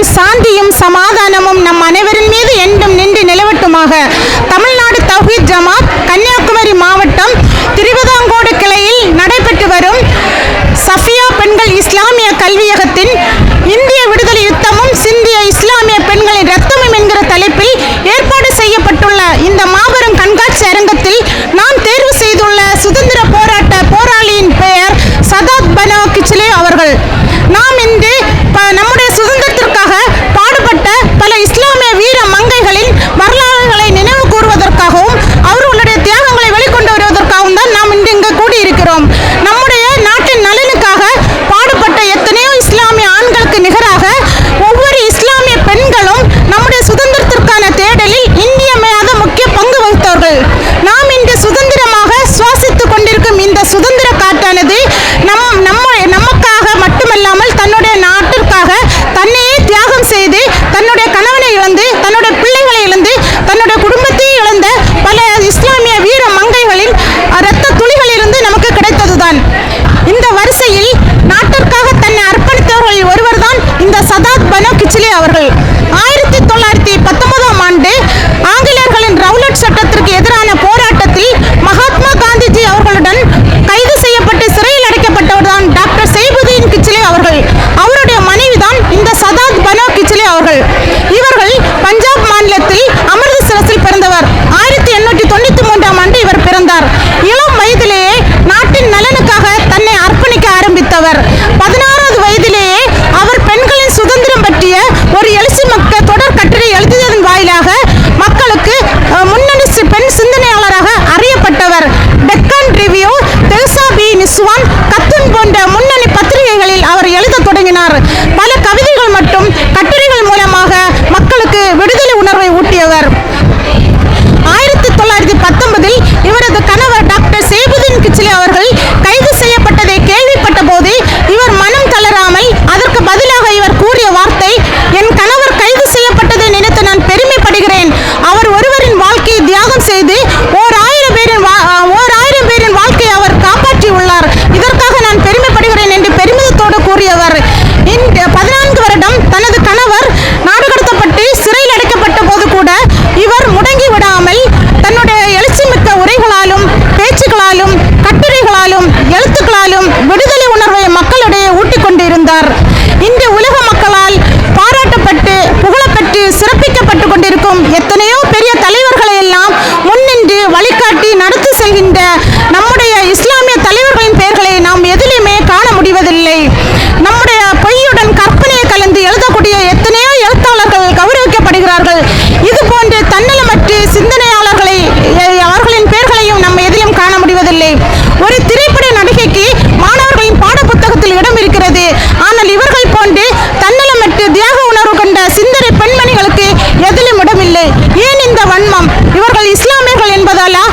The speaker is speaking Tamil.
நலமும் சாந்தியும் சமாதானமும் நம் அனைவரின் மீது என்றும் நின்று நிலவட்டுமாக. தமிழ்நாடு தௌஹித் ஜமாத் கன்னியா ஆக்சுவலி அவர்கள் ஆயிரத்தி தொள்ளாயிரத்தி கிடைப்பதில்லை ஒரு திரைப்பட நடிகைக்கு மாணவர்களின் பாட புத்தகத்தில் இடம் இருக்கிறது. ஆனால் இவர்கள் போன்று தன்னலமற்று தியாக உணர்வு கொண்ட சிந்தனை பெண்மணிகளுக்கு எதிலும் இடமில்லை. ஏன் இந்த வன்மம்? இவர்கள் இஸ்லாமியர்கள் என்பதாலா?